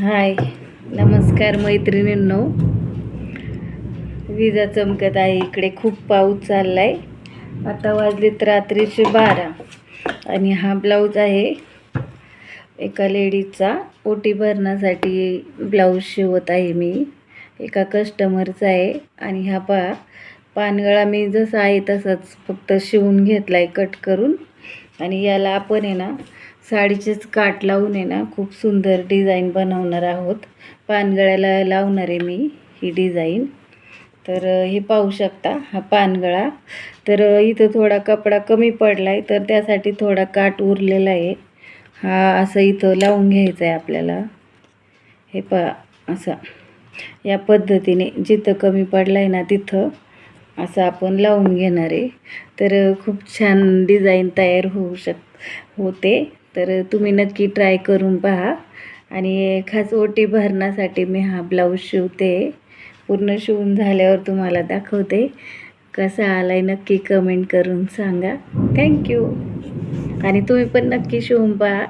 हाय नमस्कार मैत्रिणींनो. विजा चमकत आहे इकडे खूप पाऊस चालला आहे आता वाजलेत रात्रीचे बारा. आणि हा ब्लाऊज आहे एका लेडीजचा. ओटी भरण्यासाठी ब्लाऊज शिवत आहे मी. एका कस्टमरचा आहे. आणि हा पा पानगळा मी जसा आहे तसाच फक्त शिवून घेतला आहे कट करून. आणि याला आपण आहे ना साडीचेच काट लावून आहे ना खूप सुंदर डिझाईन बनवणार आहोत. पानगळ्याला लावणार आहे मी ही डिझाईन तर हे पाहू शकता हा पानगळा. तर इथं थोडा कपडा कमी पडला आहे तर त्यासाठी थोडा काट उरलेला आहे. हा असं इथं लावून घ्यायचं आहे आपल्याला. हे पा असा. या पद्धतीने जिथं कमी पडला आहे ना तिथं असं आपण लावून घेणार आहे. तर खूप छान डिझाईन तयार होऊ शक होते. तर तुम्ही नक्की ट्राय करून पहा. आणि खास ओटी भरण्यासाठी मी हा ब्लाऊज शिवते. पूर्ण शिवून झाल्यावर तुम्हाला दाखवते. कसा आलाय नक्की कमेंट करून सांगा. थँक्यू आणि तुम्ही पण नक्की शिवून पहा.